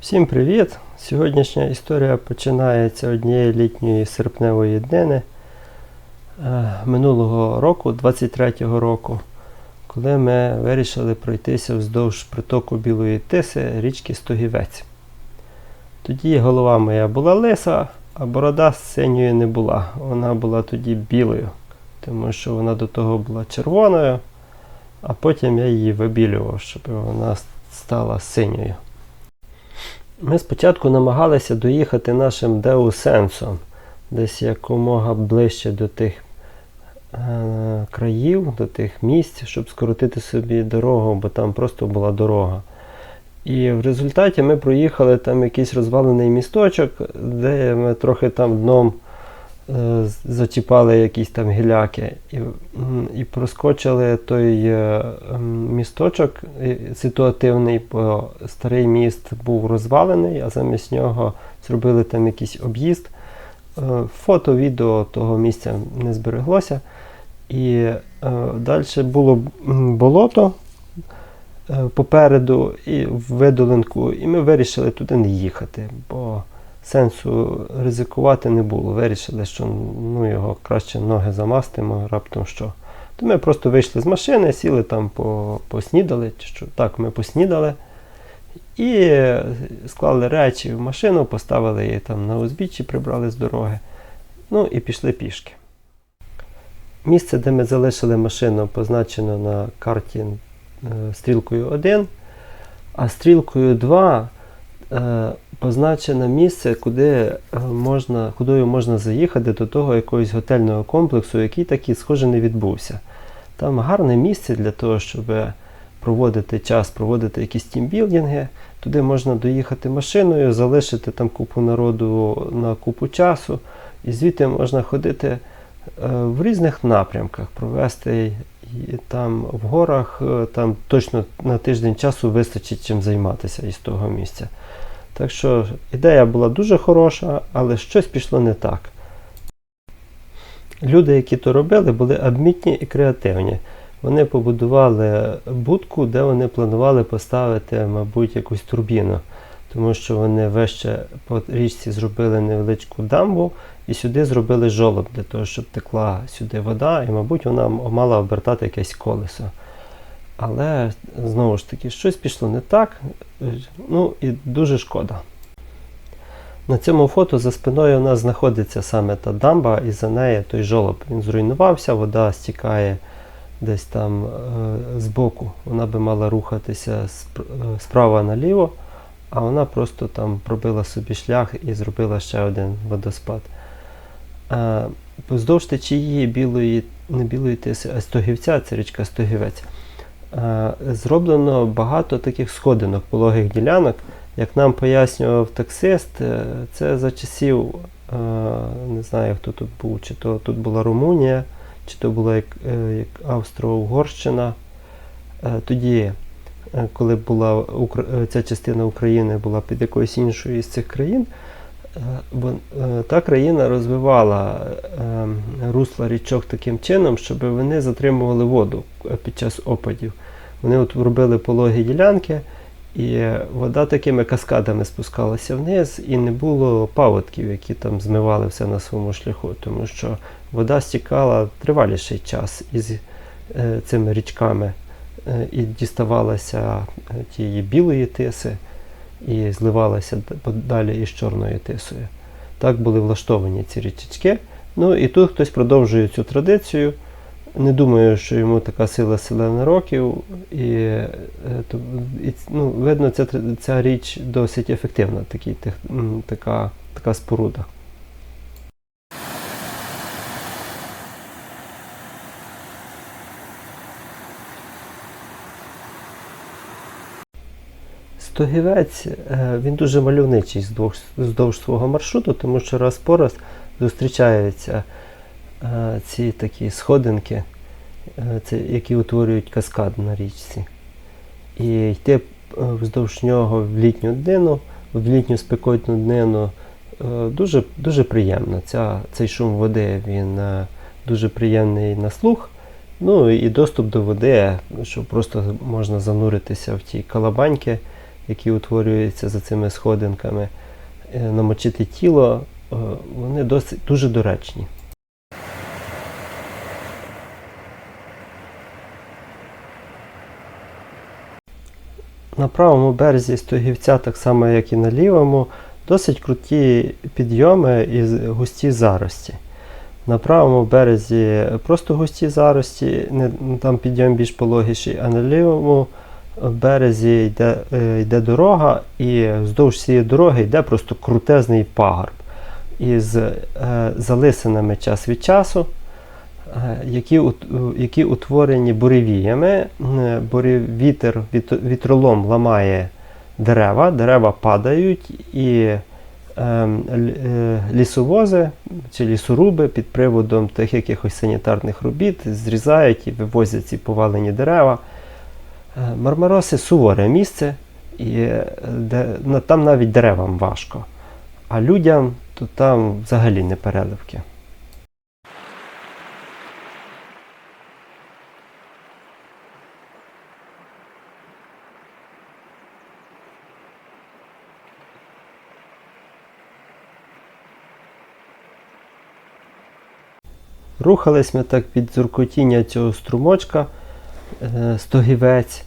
Всім привіт! Сьогоднішня історія починається однієї літньої серпневої днини е, минулого року, 23-го року, коли ми вирішили пройтися вздовж притоку Білої Тиси річки Стогівець. Тоді голова моя була лиса, а борода синьою не була. Вона була тоді білою, тому що вона до того була червоною, а потім я її вибілював, щоб вона стала синьою. Ми спочатку намагалися доїхати нашим деусенсом, десь якомога ближче до тих е, країв, до тих місць, щоб скоротити собі дорогу, бо там просто була дорога. І в результаті ми проїхали там якийсь розвалений місточок, де ми трохи там дном зачіпали якісь там гіляки і, і проскочили той е, місточок ситуативний, бо старий міст був розвалений, а замість нього зробили там якийсь об'їзд. Е, Фото, відео того місця не збереглося. І е, далі було болото е, попереду і в видолинку, і ми вирішили туди не їхати, бо сенсу ризикувати не було. Вирішили, що ну, його краще ноги замастимо, раптом що. То ми просто вийшли з машини, сіли там, по, поснідали. Що. Так, ми поснідали. І склали речі в машину, поставили її там на узбіччі, прибрали з дороги. Ну і пішли пішки. Місце, де ми залишили машину, позначено на карті е, стрілкою 1, а стрілкою 2 е, позначено місце, куди е, можна, кудою можна заїхати до того якогось готельного комплексу, який таки схоже не відбувся. Там гарне місце для того, щоб проводити час, проводити якісь тімбілдинги. Туди можна доїхати машиною, залишити там купу народу на купу часу, і звідти можна ходити е, в різних напрямках, провести там в горах, е, там точно на тиждень часу вистачить чим займатися із того місця. Так що ідея була дуже хороша, але щось пішло не так. Люди, які то робили, були адмітні і креативні. Вони побудували будку, де вони планували поставити, мабуть, якусь турбіну, тому що вони вище по річці зробили невеличку дамбу і сюди зробили жолоб для того, щоб текла сюди вода, і, мабуть, вона мала обертати якесь колесо. Але знову ж таки, щось пішло не так, ну і дуже шкода. На цьому фото за спиною у нас знаходиться саме та дамба, і за нею той жолоб. Він зруйнувався, вода стікає десь там е, збоку. Вона би мала рухатися е, справа наліво, а вона просто там пробила собі шлях і зробила ще один водоспад. Е, Поздовж течії білої, не білої тиси, а стогівця, це річка Стогівець. Е, Зроблено багато таких сходинок, пологих ділянок. Як нам пояснював таксист, е, це за часів, е, не знаю, хто тут був, чи то тут була Румунія, чи то була як, як Австро-Угорщина. Тоді, коли була ця частина України була під якоюсь іншою з цих країн, вон- е, та країна розвивала е, русла річок таким чином, щоб вони затримували воду е, під час опадів. Вони от робили пологі ділянки, і вода такими каскадами спускалася вниз, і не було паводків, які там змивали все на своєму шляху, тому що вода стікала триваліший час із цими річками і діставалася тієї білої тиси і зливалася далі із чорною тисою. Так були влаштовані ці річечки. Ну і тут хтось продовжує цю традицію. Не думаю, що йому така сила селена років, і, е, і ну, видно, ця, ця річ досить ефективна, такі, така, така споруда. Стогівець е, він дуже мальовничий здовж, здовж свого маршруту, тому що раз по раз зустрічаються е, ці такі сходинки, е, які утворюють каскад на річці. І йти вздовж нього в літню днину, в літню спекотну днину дуже, дуже приємно. Ця, цей шум води він дуже приємний на слух. Ну і доступ до води, що просто можна зануритися в ті калабаньки які утворюються за цими сходинками, е, намочити тіло, е, вони досить дуже доречні. На правому березі Стогівця, так само як і на лівому, досить круті підйоми і густі зарості. На правому березі просто густі зарості, там підйом більш пологіший, а на лівому березі йде, е, йде дорога, і вздовж цієї дороги йде просто крутезний пагорб із е, залисинами час від часу, е, які, які утворені буревіями. Вітер, вітролом ламає дерева, дерева падають і лісовози чи лісоруби під приводом тих якихось санітарних робіт зрізають і вивозять ці повалені дерева. Е, Мармароси суворе місце, і е, де, на- там навіть деревам важко, а людям то там взагалі не переливки. Рухались ми так під зуркотіння цього струмочка, стогівець,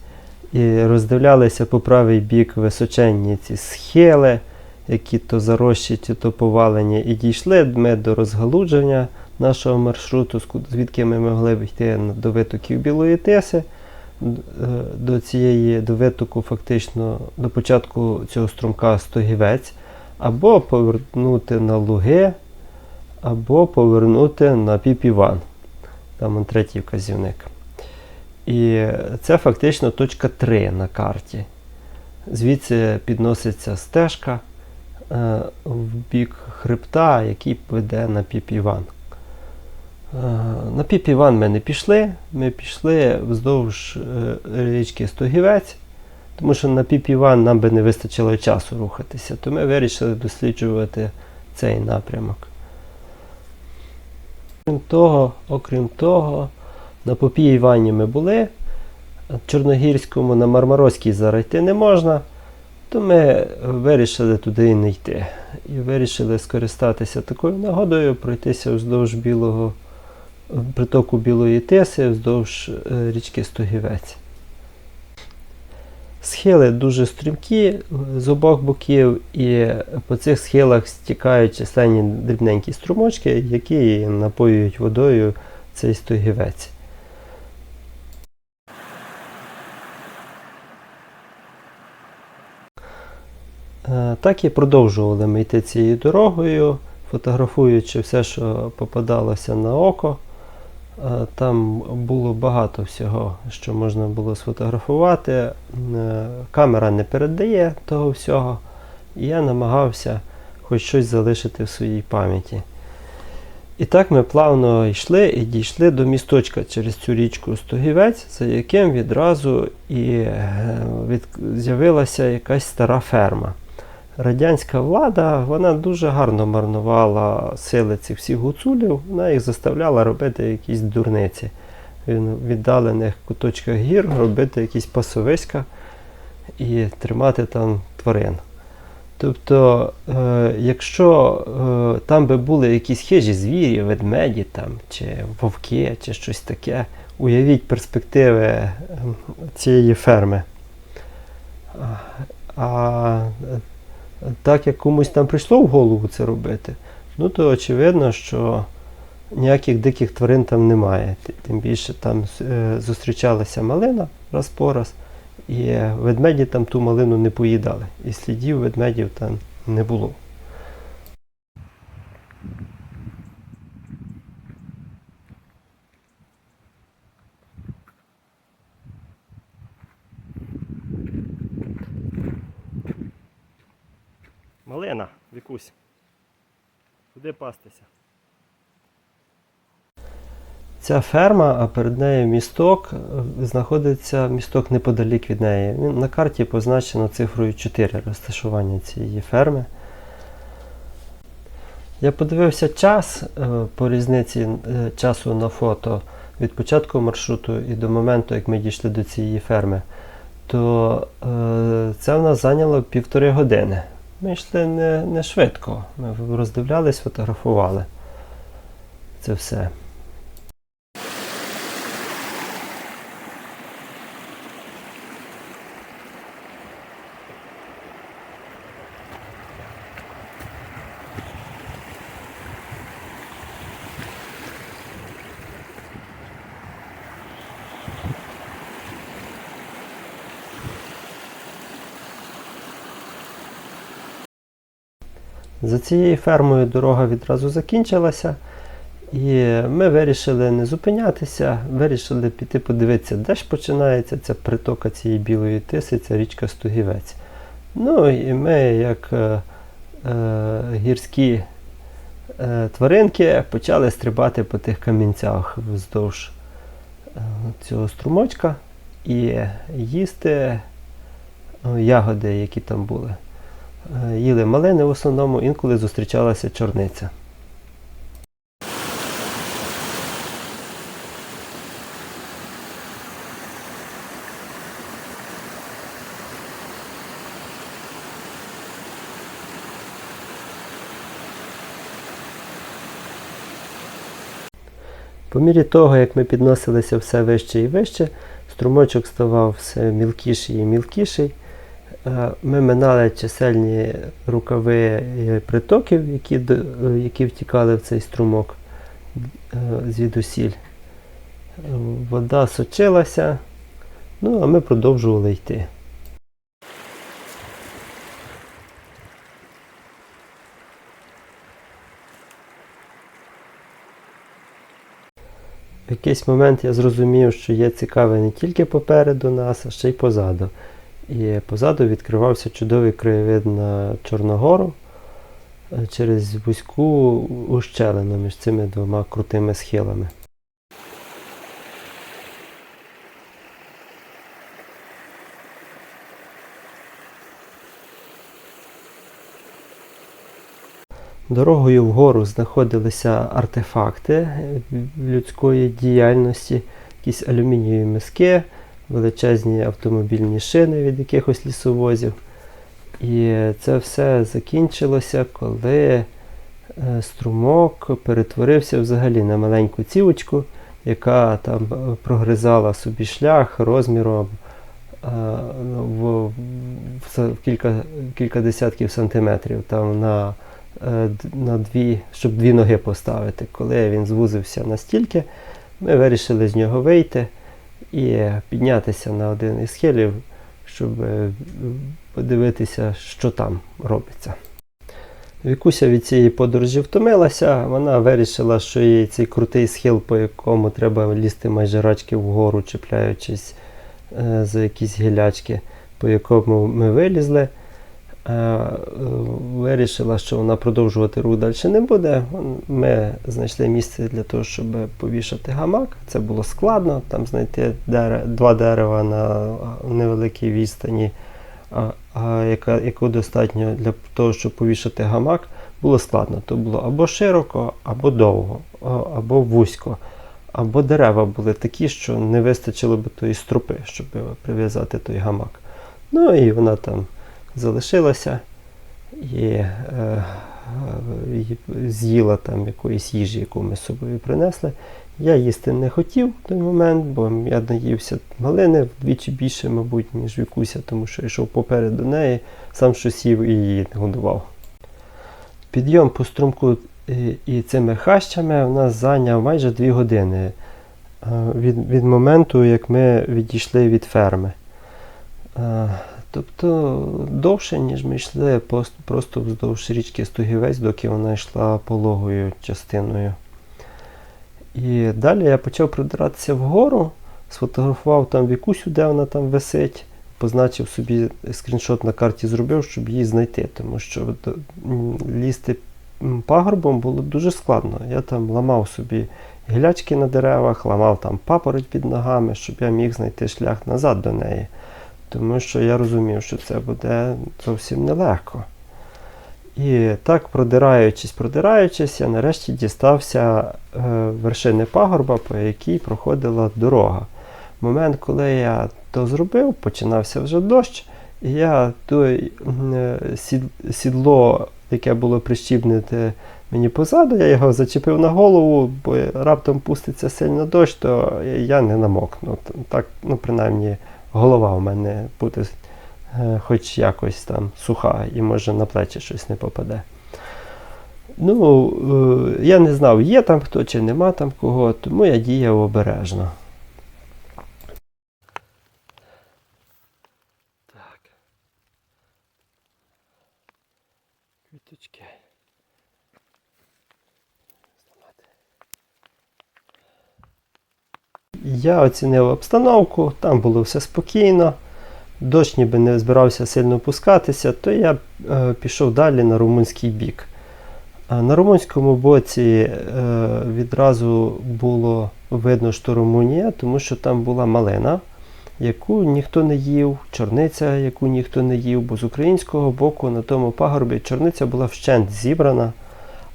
і роздивлялися по правий бік височенні ці схили, які то зарощі, то повалені. І дійшли ми до розгалудження нашого маршруту, звідки ми могли б йти до витоків Білої Тиси, е, до цієї до витоку, фактично до початку цього струмка Стогівець, або повернути на Луги, або повернути на Піпіван. Там третій вказівник. І це фактично точка 3 на карті. Звідси підноситься стежка е, в бік хребта, який веде на Піпіван. Е, на Піпіван ми не пішли. Ми пішли вздовж е, річки Стогівець, тому що на Піпіван нам би не вистачило часу рухатися, то ми вирішили досліджувати цей напрямок. Окрім того, окрім того, на Попії Івані ми були, Чорногірському на Мармаровській зараз йти не можна, то ми вирішили туди і не йти. І вирішили скористатися такою нагодою, пройтися вздовж білого притоку Білої Тиси, вздовж е, річки Стогівець. Схили дуже стрімкі з обох боків, і по цих схилах стікають численні дрібненькі струмочки, які напоюють водою цей стогівець. Так і продовжували ми йти цією дорогою, фотографуючи все, що попадалося на око. Е, Там було багато всього, що можна було сфотографувати. Е, Камера не передає того всього, і я намагався хоч щось залишити в своїй пам'яті. І так ми плавно йшли і дійшли до місточка через цю річку Стогівець, за яким відразу і е, з'явилася якась стара ферма. Радянська влада вона дуже гарно марнувала сили цих всіх гуцулів, вона їх заставляла робити якісь дурниці. В віддалених куточках гір робити якісь пасовиська і тримати там тварин. Тобто, е, якщо е, там би були якісь хижі звірі, ведмеді там, чи вовки, чи щось таке, уявіть перспективи е, цієї ферми. А, так як комусь там прийшло в голову це робити, ну то очевидно, що ніяких диких тварин там немає. Тим більше там е, зустрічалася малина раз по раз, і ведмеді там ту малину не поїдали. І слідів ведмедів там не було. Малина, Вікусь. Куди пастися? Ця ферма, а перед нею місток, е, знаходиться місток неподалік від неї. Він на карті позначено цифрою 4 розташування цієї ферми. Я подивився час е, по різниці е, часу на фото від початку маршруту і до моменту, як ми дійшли до цієї ферми. то це в нас зайняло півтори години. Ми йшли не, не швидко. Ми роздивлялись, фотографували. Це все. За цією фермою дорога відразу закінчилася, і ми вирішили не зупинятися, вирішили піти подивитися, де ж починається ця притока цієї білої тиси, ця річка Стугівець. Ну і ми, як е, е, гірські е, тваринки, почали стрибати по тих камінцях вздовж е, цього струмочка і їсти е, ягоди, які там були. Е, Їли малини в основному, інколи зустрічалася чорниця. По мірі того, як ми підносилися все вище і вище, струмочок ставав все мілкіший і мілкіший. Е, Ми минали чисельні рукави притоків, які, е, які втікали в цей струмок е, звідусіль. Вода сочилася, ну а ми продовжували йти. В якийсь момент я зрозумів, що є цікаве не тільки попереду нас, а ще й позаду. І позаду відкривався чудовий краєвид на Чорногору е, через вузьку ущелину між цими двома крутими схилами. Дорогою вгору знаходилися артефакти людської діяльності, якісь алюмінієві миски, величезні автомобільні шини від якихось лісовозів. І це все закінчилося, коли е, струмок перетворився взагалі на маленьку цівочку, яка там е, прогризала собі шлях розміром е, в, кілька, кілька десятків сантиметрів. Там на, на дві, щоб дві ноги поставити. Коли він звузився настільки, ми вирішили з нього вийти і піднятися на один із схилів, щоб е, подивитися, що там робиться. Вікуся від цієї подорожі втомилася, вона вирішила, що їй цей крутий схил, по якому треба лізти майже рачки вгору, чіпляючись е, за якісь гілячки, по якому ми вилізли. Е, Вирішила, що вона продовжувати рух далі не буде. Ми знайшли місце для того, щоб повішати гамак. Це було складно, там знайти дере- два дерева на невеликій відстані, яка, яку достатньо для того, щоб повішати гамак, було складно. То було або широко, або довго, або вузько. Або дерева були такі, що не вистачило б тої струпи, щоб прив'язати той гамак. Ну і вона там залишилася і е, е, з'їла там якоїсь їжі, яку ми з собою принесли. Я їсти не хотів в той момент, бо я наївся малини вдвічі більше, мабуть, ніж Вікуся, тому що йшов попереду неї, сам щось їв і її годував. Підйом по струмку і, і цими хащами у нас зайняв майже 2 години е, від, від моменту, як ми відійшли від ферми. Тобто довше, ніж ми йшли просто вздовж річки Стугівець, доки вона йшла пологою частиною. І далі я почав продиратися вгору, сфотографував там Вікусю, де вона там висить, позначив собі скріншот на карті зробив, щоб її знайти, тому що лізти пагорбом було дуже складно. Я там ламав собі гілячки на деревах, ламав там папороть під ногами, щоб я міг знайти шлях назад до неї. Тому що я розумів, що це буде зовсім нелегко. І так, продираючись, продираючись, я нарешті дістався е, вершини пагорба, по якій проходила дорога. момент, коли я то зробив, починався вже дощ, і я той е, сід- сідло, яке було прищіпнуте мені позаду, я його зачепив на голову, бо раптом пуститься сильно дощ, то я не намокну. Так, ну, принаймні, голова у мене буде е, хоч якось там суха і може на плечі щось не попаде. Ну, е, я не знав, є там хто чи нема там кого, тому я діяв обережно. Так. Квіточки. Я оцінив обстановку, там було все спокійно. Дощ ніби не збирався сильно опускатися, то я е, пішов далі на румунський бік. На румунському боці е, відразу було видно, що Румунія, тому що там була малина, яку ніхто не їв, чорниця, яку ніхто не їв, бо з українського боку на тому пагорбі чорниця була вщент зібрана,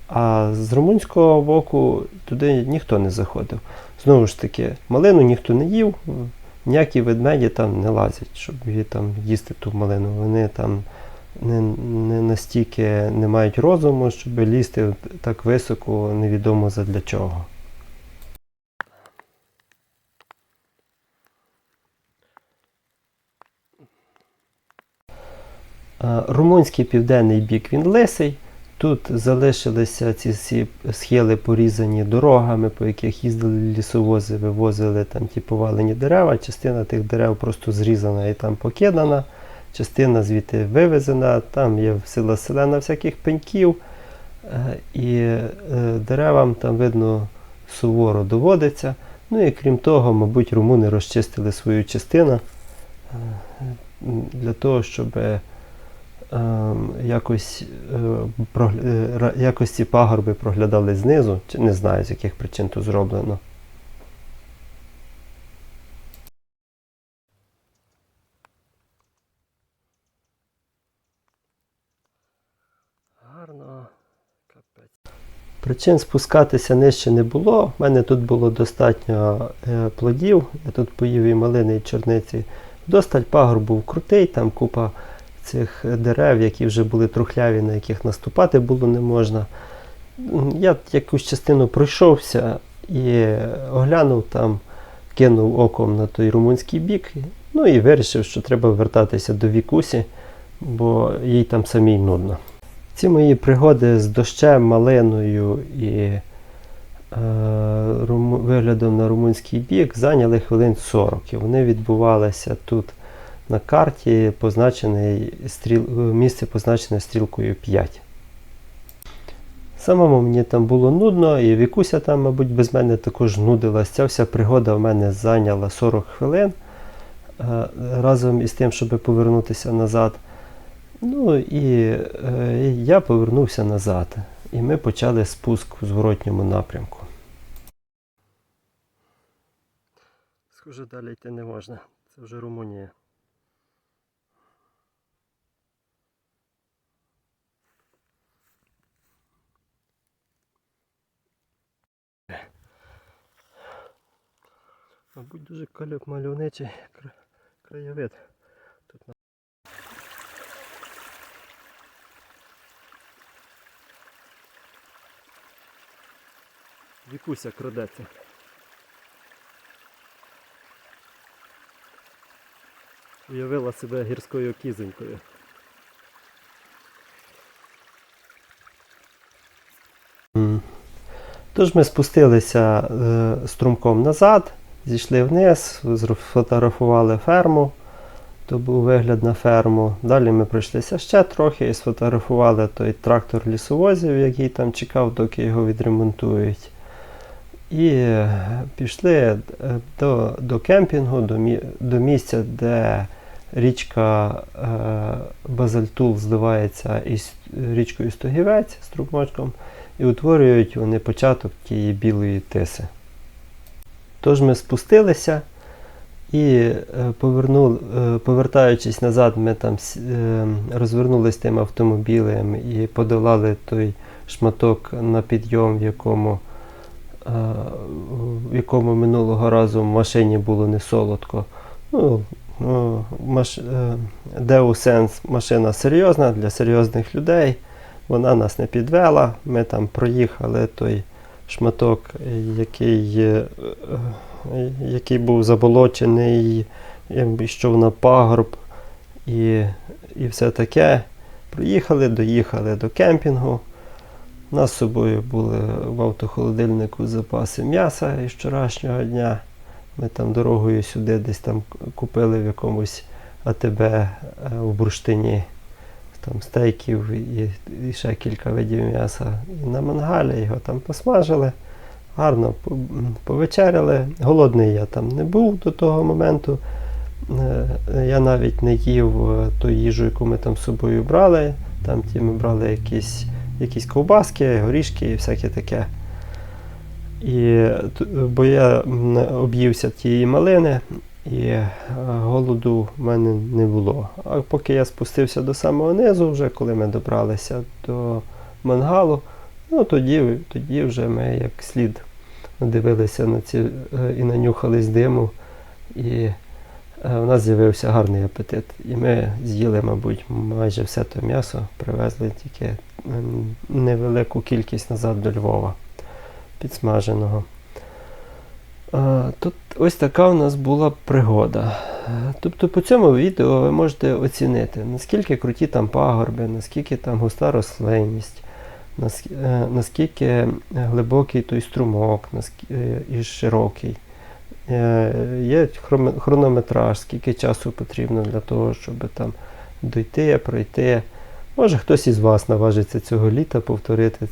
а з румунського боку туди ніхто не заходив. Знову ж таки, малину ніхто не їв, ніякі ведмеді там не лазять, щоб там їсти ту малину. Вони там не, не настільки не мають розуму, щоб лізти так високо, невідомо задля чого. Румунський південний бік він лисий. Тут залишилися ці всі схили порізані дорогами, по яких їздили лісовози, вивозили там ті повалені дерева. Частина тих дерев просто зрізана і там покидана, частина звідти вивезена, там є сила селена всяких пеньків. Е, І е, деревам там видно суворо доводиться. Ну і крім того, мабуть, румуни розчистили свою частину е, для того, щоб якось, е, е, якось ці пагорби проглядали знизу, не знаю, з яких причин то зроблено. Причин спускатися нижче не було. У мене тут було достатньо е, плодів. Я тут поїв і малини, і чорниці. Досталь пагорб був крутий, там купа цих дерев, які вже були трухляві, на яких наступати було не можна. Я якусь частину пройшовся і оглянув там, кинув оком на той румунський бік. Ну і вирішив, що треба вертатися до Вікусі, бо їй там самій нудно. Ці мої пригоди з дощем, малиною і е, руму- виглядом на румунський бік зайняли хвилин 40. І вони відбувалися тут на карті, позначений стріл, е, місце позначене стрілкою 5. Самому мені там було нудно, і Вікуся там, мабуть, без мене також нудилась. Ця вся пригода в мене зайняла 40 хвилин е, разом із тим, щоб повернутися назад. Ну і е, я повернувся назад, і ми почали спуск у зворотньому напрямку. Схоже, далі йти не можна. Це вже Румунія. Мабуть, дуже калюк мальовничий краєвид. Тут на- Вікуся крадеться. Уявила себе гірською кізонькою. Тож ми спустилися е, струмком назад, зійшли вниз, сфотографували ферму. То був вигляд на ферму. Далі ми пройшлися ще трохи і сфотографували той трактор лісовозів, який там чекав, доки його відремонтують. І е, пішли е, до, до кемпінгу, до, мі- до місця, де річка е, Базальтул зливається із річкою Стогівець струмочком, і утворюють вони початок тієї білої тиси. Тож ми спустилися і е, повернули, е, повертаючись назад, ми там е, розвернулися тим автомобілем і подолали той шматок на підйом, в якому в якому минулого разу в машині було не солодко. Ну, ну, маш... Deus машина серйозна для серйозних людей. Вона нас не підвела. Ми там проїхали той шматок, який, е, який був заболочений, якби йшов на пагорб і, і все таке. Проїхали, доїхали до кемпінгу. У нас з собою були в автохолодильнику запаси м'яса із вчорашнього дня. Ми там дорогою сюди десь там купили в якомусь АТБ е, в бурштині там стейків і, і ще кілька видів м'яса. На мангалі його там посмажили, гарно по- повечеряли. Голодний я там не був до того моменту. Е, Я навіть не їв е, ту їжу, яку ми там з собою брали. Там ті ми брали якісь, якісь ковбаски, горішки і всяке таке. І, бо я об'ївся тієї малини, і е, голоду в мене не було. А поки я спустився до самого низу, вже коли ми добралися до мангалу, ну тоді, тоді вже ми як слід надивилися на ці е, і нанюхались диму. І е, у нас з'явився гарний апетит. І ми з'їли, мабуть, майже все те м'ясо, привезли тільки невелику кількість назад до Львова підсмаженого. Тут ось така у нас була пригода. Тобто по цьому відео ви можете оцінити, наскільки круті там пагорби, наскільки там густа рослинність, е, наскільки глибокий той струмок е, і широкий. Е, Є хронометраж, скільки часу потрібно для того, щоб там дойти, пройти. Може хтось із вас наважиться цього літа повторити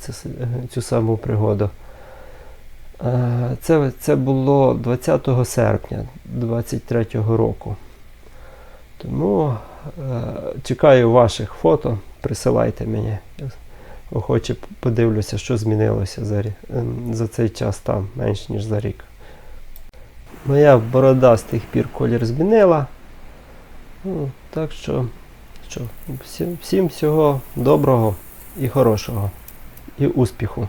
цю саму пригоду. Е, Це, це було 20 серпня 2023 року. Тому е, чекаю ваших фото, присилайте мені. Я охоче подивлюся, що змінилося за, ем, за цей час там, менш ніж за рік. Моя борода з тих пір колір змінила. Ну, так що, що всім, всім всього доброго і хорошого, і успіху.